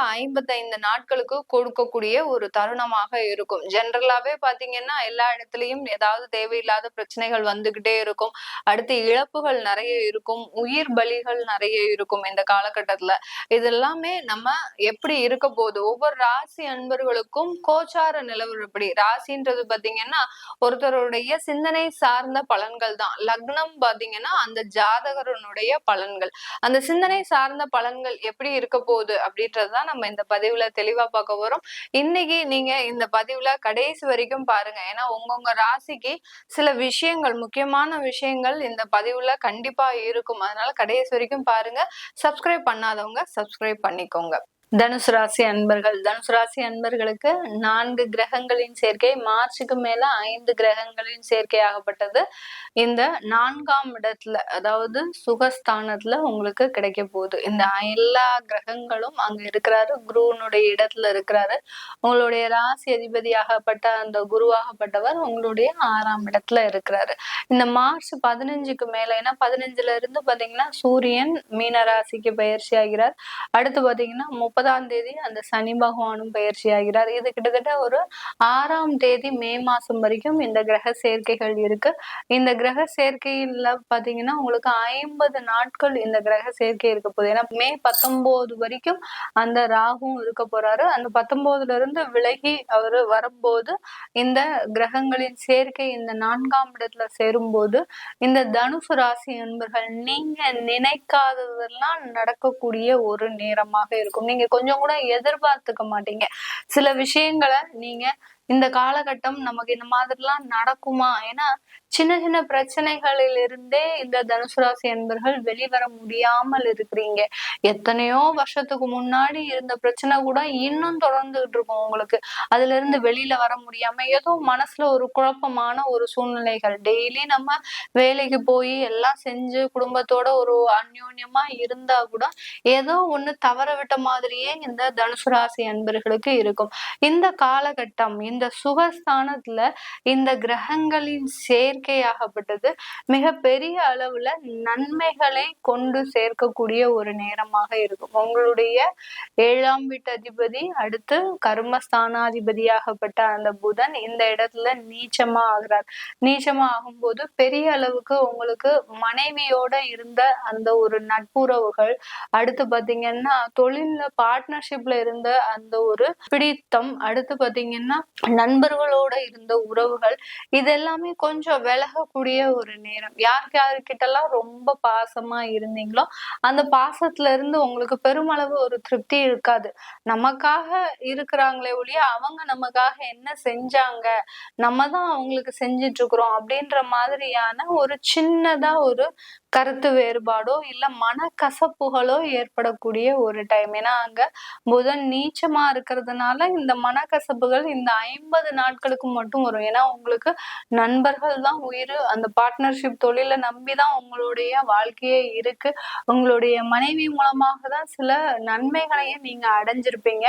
ஐம்பத்தைந்து நாட்களுக்கு கொடுக்கக்கூடிய ஒரு தருணமாக இருக்கும். ஜென்ரலாவே பாத்தீங்கன்னா எல்லா இடத்துலயும் ஏதாவது தேவையில்லாத பிரச்சனைகள் வந்துகிட்டே இருக்கும். அடுத்து இழப்புகள் நிறைய இருக்கும். உயிர் பலிகள் நிறைய இருக்கும் இந்த காலகட்டத்துல. இதெல்லாமே நம்ம எப்படி இருக்க போகுது? ஒவ்வொரு ராசி அன்பர்களுக்கும் கோச்சார நிலவரப்படி ராசின்றது பாத்தீங்கன்னா ஒருத்தருடைய சிந்தனை சார்ந்த பலன்கள் தான். லக்னம் பாத்தீங்கன்னா அந்த ஜாதகரனுடைய பலன்கள். அந்த சிந்தனை சார்ந்த பலன்கள் எப்படி இருக்க போகுது அப்படின்றதுதான் நம்ம இந்த பதிவுல தெளிவா பார்க்க போறோம். இன்னைக்கு நீங்க இந்த பதிவுல கடைசி வரைக்கும் பாருங்க. ஏன்னா உங்கவுங்க ராசிக்கு சில விஷயங்கள் முக்கியமான விஷயங்கள் இந்த பதிவுல கண்டிப்பா இருக்கும். அதனால கடைசி வரைக்கும் பாருங்க. சப்ஸ்கிரைப் பண்ணாதவங்க சப்ஸ்கிரைப் பண்ணிக்கோங்க. தனுசு ராசி அன்பர்கள். தனுசு ராசி அன்பர்களுக்கு நான்கு கிரகங்களின் சேர்க்கை மார்ச்சுக்கு மேல ஐந்து கிரகங்களின் சேர்க்கை ஆகப்பட்டது. இந்த நான்காம் இடத்துல அதாவது சுகஸ்தானத்துல உங்களுக்கு கிடைக்க போகுது. இந்த எல்லா கிரகங்களும் அங்க இருக்கிறாரு குருவனுடைய இடத்துல இருக்கிறாரு. உங்களுடைய ராசி அதிபதியாகப்பட்ட அந்த குருவாகப்பட்டவர் உங்களுடைய ஆறாம் இடத்துல இருக்கிறாரு. இந்த மார்ச் பதினஞ்சுக்கு மேல ஏன்னா பதினஞ்சுல இருந்து பாத்தீங்கன்னா சூரியன் மீன ராசிக்கு பயிற்சி ஆகிறார் அடுத்து பாத்தீங்கன்னா முப்பதாம் தேதி அந்த சனி பகவானும் பயிற்சி ஆகிறார். இது கிட்டத்தட்ட ஒரு ஆறாம் தேதி மே மாசம் வரைக்கும் இந்த கிரக சேர்க்கைகள் இருக்கு. இந்த கிரக சேர்க்கையில பாத்தீங்கன்னா உங்களுக்கு ஐம்பது நாட்கள் இந்த கிரக சேர்க்கை இருக்க போகுது. ஏன்னா மே பத்தொன்பது வரைக்கும் அந்த ராகும் இருக்க போறாரு. அந்த பத்தொன்பதுல இருந்து விலகி அவர் வரும்போது இந்த கிரகங்களின் சேர்க்கை இந்த நான்காம் இடத்துல சேரும்போது இந்த தனுசு ராசி என்பர்கள் நீங்க நினைக்காததெல்லாம் நடக்கக்கூடிய ஒரு நேரமாக இருக்கும். நீங்க கொஞ்சம் கூட எதிர்பார்த்துக்க மாட்டீங்க. சில விஷயங்களை நீங்க இந்த காலகட்டம் நமக்கு இந்த மாதிரிலாம் நடக்குமா? ஏன்னா சின்ன சின்ன பிரச்சனைகளில் இருந்தே இந்த தனுசு ராசி என்பர்கள் வெளிவர முடியாமல் இருக்கிறீங்க. எத்தனையோ வருஷத்துக்கு முன்னாடி இருந்த பிரச்சனை கூட இன்னும் தொடர்ந்துகிட்டு இருக்கும் உங்களுக்கு. அதுல இருந்து வெளியில வர முடியாம ஏதோ மனசுல ஒரு குழப்பமான ஒரு சூழ்நிலைகள். டெய்லி நம்ம வேலைக்கு போய் எல்லாம் செஞ்சு குடும்பத்தோட ஒரு அந்யோன்யமா இருந்தா கூட ஏதோ ஒண்ணு தவற விட்ட மாதிரியே இந்த தனுசு ராசி அன்பர்களுக்கு இருக்கும். இந்த காலகட்டம் இந்த சுகஸ்தானத்துல இந்த கிரகங்களின் சேர்க்கையாகப்பட்டது மிக பெரிய அளவுல நன்மைகளை கொண்டு சேர்க்கக்கூடிய ஒரு நேரமாக இருக்கும். உங்களுடைய ஏழாம் வீட்டு அதிபதி அடுத்து கர்மஸ்தானாதிபதியாகப்பட்ட அந்த புதன் இந்த இடத்துல நீச்சமா ஆகிறார். நீச்சமா ஆகும்போது பெரிய அளவுக்கு உங்களுக்கு மனைவியோட இருந்த அந்த ஒரு நட்புறவுகள் அடுத்து பாத்தீங்கன்னா தொழில்ல பார்ட்னர்ஷிப்ல இருந்த அந்த ஒரு பிடித்தம் அடுத்து பாத்தீங்கன்னா நண்பர்களோட இருந்த உறவுகள் இதெல்லாமே கொஞ்சம் விலகக்கூடிய ஒரு நேரம். யாருக்கு யாருக்கிட்டலாம் ரொம்ப பாசமா இருந்தீங்களோ அந்த பாசத்துல இருந்து உங்களுக்கு பெருமளவு ஒரு திருப்தி இருக்காது. நமக்காக இருக்கிறாங்களே ஒழிய அவங்க நமக்காக என்ன செஞ்சாங்க நம்ம தான் அவங்களுக்கு செஞ்சிட்டு இருக்கிறோம் அப்படின்ற மாதிரியான ஒரு சின்னதா ஒரு கருத்து வேறுபாடோ இல்ல மனக்கசப்புகளோ ஏற்படக்கூடிய ஒரு டைம் ஏன்னா அங்க புதன் நீச்சமா இருக்கிறதுனால இந்த மனக்கசப்புகள் இந்த ஐம்பது நாட்களுக்கு மட்டும் வரும். ஏன்னா உங்களுக்கு நண்பர்கள் தான் உயிர். அந்த பார்ட்னர்ஷிப் தொழிலை நம்பிதான் உங்களுடைய வாழ்க்கையே இருக்கு. உங்களுடைய மனைவி மூலமாக தான் சில நன்மைகளையும் நீங்க அடைஞ்சிருப்பீங்க.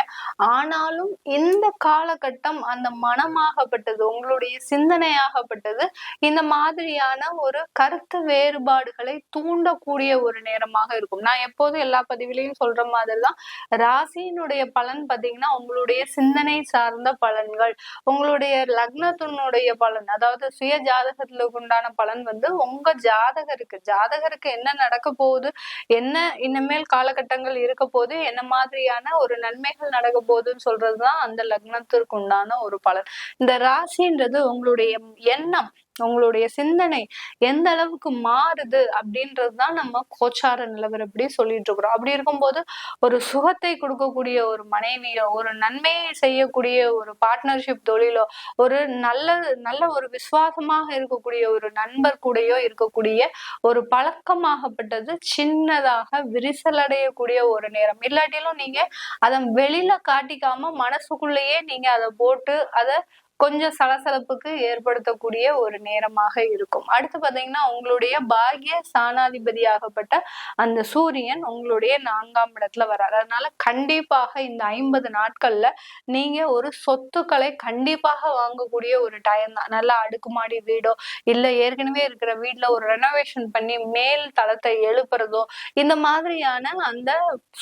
ஆனாலும் இந்த காலகட்டம் அந்த மனமாகப்பட்டது உங்களுடைய சிந்தனையாகப்பட்டது இந்த மாதிரியான ஒரு கருத்து வேறுபாடுகளை தூண்டக்கூடிய ஒரு நேரமாக இருக்கும். நான் எப்போதும் எல்லா பதிவிலையும் சொல்ற மாதிரிதான். ராசியினுடைய பலன் பாத்தீங்கன்னா உங்களுடைய சிந்தனை சார்ந்த பலன்கள் உங்களுடைய லக்னத்தினுடைய பலன் அதாவது சுய ஜாதகத்துல உண்டான பலன் வந்து உங்க ஜாதகருக்கு ஜாதகருக்கு என்ன நடக்க போகுது என்ன இனிமேல் காலகட்டங்கள் இருக்க போது என்ன மாதிரியான ஒரு நன்மைகள் நடக்க போகுதுன்னு சொல்றதுதான் அந்த லக்னத்திற்கு உண்டான ஒரு பலன். இந்த ராசின்றது உங்களுடைய எண்ணம். உங்களுடைய சிந்தனை எந்த அளவுக்கு மாறுது அப்படின்றதுதான் நம்ம கோச்சார நிலவர் அப்படி சொல்லிட்டு இருக்கிறோம். அப்படி இருக்கும்போது ஒரு சுகத்தை கொடுக்கக்கூடிய ஒரு மனைவியோ ஒரு நன்மையை செய்யக்கூடிய ஒரு பார்ட்னர்ஷிப் தொழிலோ ஒரு நல்ல நல்ல ஒரு விசுவாசமாக இருக்கக்கூடிய ஒரு நண்பர் கூடயோ இருக்கக்கூடிய ஒரு பழக்கமாகப்பட்டது சின்னதாக விரிசலடையக்கூடிய ஒரு நேரம். இல்லாட்டிலும் நீங்க அதை வெளியில காட்டிக்காம மனசுக்குள்ளேயே நீங்க அதை போட்டு அதை கொஞ்சம் சலசலப்புக்கு ஏற்படுத்தக்கூடிய ஒரு நேரமாக இருக்கும். அடுத்து பாத்தீங்கன்னா உங்களுடைய பாகிய சாணாதிபதியாகப்பட்ட அந்த சூரியன் உங்களுடைய நான்காம் இடத்துல வர்றாரு. அதனால கண்டிப்பாக இந்த ஐம்பது நாட்கள்ல நீங்க ஒரு சொத்துக்களை கண்டிப்பாக வாங்கக்கூடிய ஒரு டைம் தான். நல்லா அடுக்குமாடி வீடோ இல்ல ஏற்கனவே இருக்கிற வீட்டுல ஒரு ரெனோவேஷன் பண்ணி மேல் தளத்தை எழுப்புறதோ இந்த மாதிரியான அந்த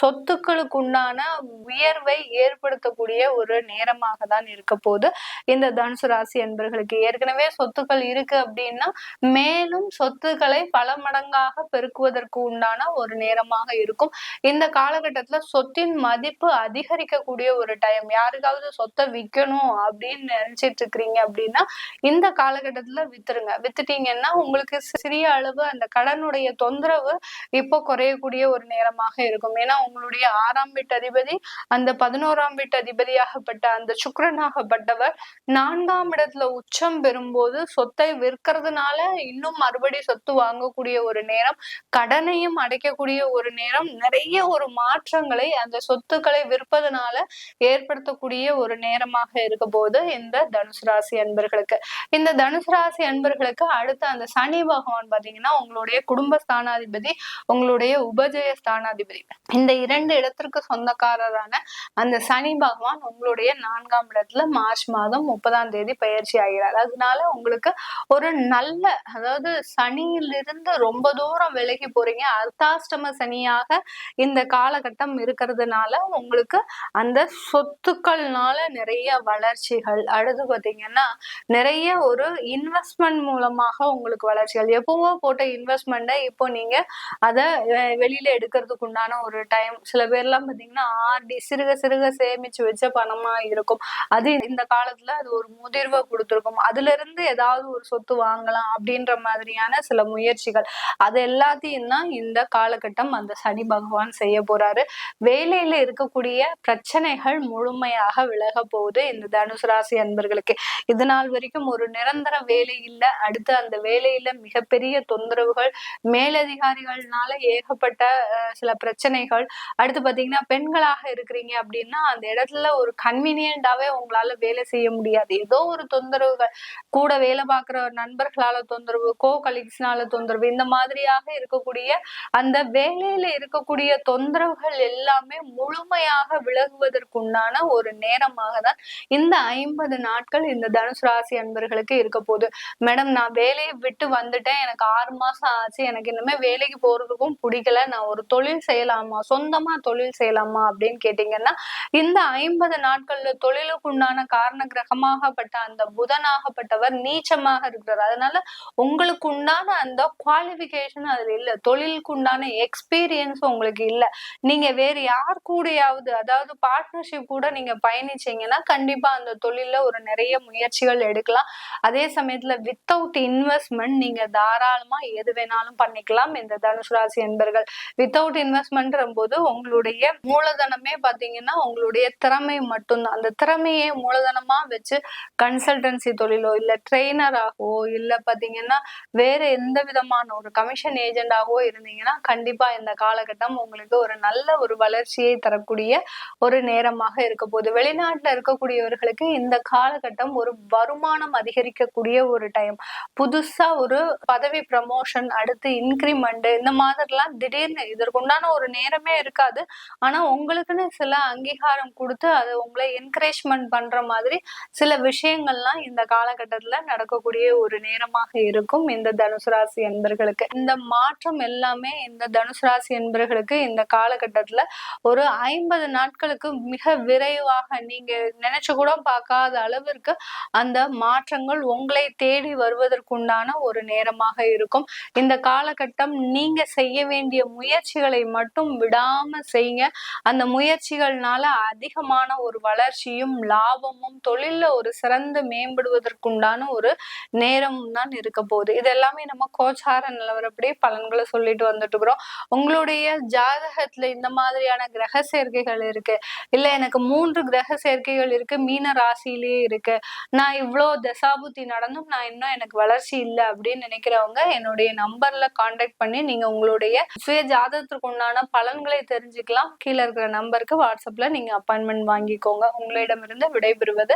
சொத்துக்களுக்கு உண்டான உயர்வை ஏற்படுத்தக்கூடிய ஒரு நேரமாக தான் இருக்க போது இந்த இந்த தனுசு ராசி என்பர்களுக்கு ஏற்கனவே சொத்துக்கள் இருக்கு அப்படின்னா மேலும் சொத்துக்களை பல மடங்காக பெருக்குவதற்கு உண்டான ஒரு நேரமாக இருக்கும். இந்த காலகட்டத்துல சொத்தின் மதிப்பு அதிகரிக்கக்கூடிய ஒரு டைம் யாருக்காவது சொத்தை விற்கணும் அப்படின்னு நினைச்சிட்டு இருக்கிறீங்க அப்படின்னா இந்த காலகட்டத்துல வித்துருங்க. வித்துட்டீங்கன்னா உங்களுக்கு சிறிய அளவு அந்த கடனுடைய தொந்தரவு இப்போ குறையக்கூடிய ஒரு நேரமாக இருக்கும். ஏன்னா உங்களுடைய ஆறாம் வீட்டு அதிபதி அந்த பதினோராம் வீட்டு அதிபதியாகப்பட்ட அந்த சுக்கரனாகப்பட்டவர் நான்காம் இடத்துல உச்சம் பெறும்போது சொத்தை விற்கிறதுனால இன்னும் மறுபடி சொத்து வாங்கக்கூடிய ஒரு நேரம் கடனையும் அடைக்கக்கூடிய ஒரு நேரம் நிறைய ஒரு மாற்றங்களை அந்த சொத்துக்களை விற்பதனால ஏற்படுத்தக்கூடிய ஒரு நேரமாக இருக்க போது இந்த தனுசு ராசி அன்பர்களுக்கு. இந்த தனுசு ராசி அன்பர்களுக்கு அடுத்த அந்த சனி பகவான் பாத்தீங்கன்னா உங்களுடைய குடும்ப ஸ்தானாதிபதி உங்களுடைய உபஜய ஸ்தானாதிபதி. இந்த இரண்டு இடத்திற்கு சொந்தக்காரரான அந்த சனி பகவான் உங்களுடைய நான்காம் இடத்துல மார்ச் மாதம் முப்பதாம் தேதி பயிற்சி ஆகிறார். அதனால உங்களுக்கு ஒரு நல்ல அதாவது சனியிலிருந்து ரொம்ப தூரம் விலகி போறீங்க. அர்த்தாஷ்டம சனியாக இந்த காலகட்டம் இருக்கிறதுனால உங்களுக்கு அந்த சொத்துக்கள்னால நிறைய வளர்ச்சிகள். அடுத்து பாத்தீங்கன்னா நிறைய ஒரு இன்வெஸ்ட்மெண்ட் மூலமாக உங்களுக்கு வளர்ச்சிகள். எப்பவோ போட்ட இன்வெஸ்ட்மெண்ட்டை இப்போ நீங்க அதை வெளியில எடுக்கிறதுக்கு உண்டான ஒரு டைம் சில பேர்லாம் பாத்தீங்கன்னா ஆர்டி சிறுக சிறுக சேமிச்சு வச்ச பணமா இருக்கும். அது இந்த காலத்துல அது ஒரு முதிர்வை கொடுத்துருக்கும். அதுல இருந்து ஏதாவது ஒரு சொத்து வாங்கலாம் அப்படின்ற மாதிரியான சில முயற்சிகள். அது எல்லாத்தையும் தான் இந்த காலகட்டம் அந்த சனி பகவான் செய்ய போறாரு. வேலையில இருக்கக்கூடிய பிரச்சனைகள் முழுமையாக விலக போகுது இந்த தனுசு ராசி அன்பர்களுக்கு. இது நாள் வரைக்கும் ஒரு நிரந்தர வேலை இல்லை. அடுத்து அந்த வேலையில மிகப்பெரிய தொந்தரவுகள் மேலதிகாரிகள்னால ஏகப்பட்ட சில பிரச்சனைகள். அடுத்து பாத்தீங்கன்னா பெண்களாக இருக்கிறீங்க அப்படின்னா அந்த இடத்துல ஒரு கன்வீனியன்டாவே உங்களால வேலை செய்ய முடியாது. ஏதோ ஒரு தொந்தரவுகள். கூட வேலை பார்க்குற நண்பர்களால தொந்தரவு கோ கலீக்ஸ்னால தொந்தரவு இந்த மாதிரியாக இருக்கக்கூடிய அந்த வேலையில இருக்கக்கூடிய தொந்தரவுகள் எல்லாமே முழுமையாக விலகுவதற்குண்டான ஒரு நேரமாக தான் இந்த ஐம்பது நாட்கள் இந்த தனுசு ராசி அன்பர்களுக்கு இருக்க போகுது. மேடம் நான் வேலையை விட்டு வந்துட்டேன். எனக்கு ஆறு மாசம் ஆச்சு. எனக்கு இனிமே வேலைக்கு போறதுக்கும் பிடிக்கல. நான் ஒரு தொழில் செய்யலாமா? சொந்தமா தொழில் செய்யலாமா? அப்படின்னு கேட்டீங்கன்னா இந்த ஐம்பது நாட்கள்ல தொழிலுக்கு உண்டான காரண கிரகமாகப்பட்ட அந்த புதனாகப்பட்டவர் நீச்சமாக இருக்கிறார். அதனால உங்களுக்கு உண்டான அந்த குவாலிபிகேஷன் அதுல இல்ல. தொழிலுக்கு உண்டான எக்ஸ்பீரியன்ஸ் உங்களுக்கு இல்ல. நீங்க வேற யார் கூடயாவது அதாவது பார்ட்னர்ஷிப் கூட நீங்க பயணிச்சீங்கன்னா கண்டிப்பா அந்த தொழில ஒரு நிறைய முயற்சிகள் எடுக்கலாம். அதே சமயத்துல வித்தவுட் இன்வெஸ்ட்மெண்ட் நீங்க தாராளமா எது வேணாலும் பண்ணிக்கலாம். இந்த தனுஷ் ராசி என்பர்கள் வித்தவுட் இன்வெஸ்ட்மெண்ட் போது உங்களுடைய மூலதனமே பாத்தீங்கன்னா உங்களுடைய திறமை மட்டும்தான். அந்த திறமையை மூலதனமா வச்சு கன்சல்டன்சி தொழிலோ இல்ல ட்ரெயினராகவோ இல்ல பாத்தீங்கன்னா வேற எந்த விதமான ஒரு கமிஷன் ஏஜெண்டாகவோ இருந்தீங்கன்னா கண்டிப்பா இந்த காலகட்டம் உங்களுக்கு ஒரு நல்ல ஒரு வளர்ச்சியை தரக்கூடிய ஒரு நேரமாக இருக்க போகுது. வெளிநாட்டுல இருக்கக்கூடியவர்களுக்கு இந்த காலகட்டம் ஒரு வருமானம் அதிகரிக்கக்கூடிய ஒரு டைம் புதுசா ஒரு பதவி ப்ரமோஷன் அடுத்து இன்க்ரிமெண்ட் இந்த மாதிரிலாம் திடீர்னு இதற்குண்டான ஒரு நேரமே இருக்காது. ஆனா உங்களுக்குன்னு சில அங்கீகாரம் கொடுத்து அது உங்களை என்கரேஜ்மெண்ட் பண்ற மாதிரி சில சில விஷயங்கள்லாம் இந்த காலகட்டத்துல நடக்கக்கூடிய ஒரு நேரமாக இருக்கும் இந்த தனுசு ராசி என்பர்களுக்கு இந்த மாற்றம் எல்லாமே இந்த தனுசு ராசி என்பர்களுக்கு இந்த காலகட்டத்துல ஒரு ஐம்பது நாட்களுக்கு மிக விரைவாக நீங்க நினைச்சு கூட பார்க்காத அளவிற்கு அந்த மாற்றங்கள் உங்களை தேடி வருவதற்குண்டான ஒரு நேரமாக இருக்கும். இந்த காலகட்டம் நீங்க செய்ய வேண்டிய முயற்சிகளை மட்டும் விடாம செய்யுங்க அந்த முயற்சிகள்னால அதிகமான ஒரு வளர்ச்சியும் லாபமும் தொழில ஒரு சிறந்து மேம்படுவதற்குண்டான ஒரு நேரமும் தான் இருக்க போகுது. இது எல்லாமே நம்ம கோச்சார நிலவரப்படி பலன்களை சொல்லிட்டு வந்துட்டு இருக்கிறோம். உங்களுடைய ஜாதகத்துல இந்த மாதிரியான கிரக சேர்க்கைகள் இருக்கு. இல்ல எனக்கு மூன்று கிரக சேர்க்கைகள் இருக்கு. மீன ராசியிலேயே இருக்கு. நான் இவ்வளோ தசாபுத்தி நடந்தும் நான் இன்னும் எனக்கு வளர்ச்சி இல்லை அப்படின்னு நினைக்கிறவங்க என்னுடைய நம்பர்ல காண்டாக்ட் பண்ணி நீங்க உங்களுடைய சுய ஜாதகத்திற்கு உண்டான பலன்களை தெரிஞ்சுக்கலாம். கீழே இருக்கிற நம்பருக்கு வாட்ஸ்அப்ல நீங்க அப்பாயின்மெண்ட் வாங்கிக்கோங்க. உங்களிடமிருந்து விடைபெறுவது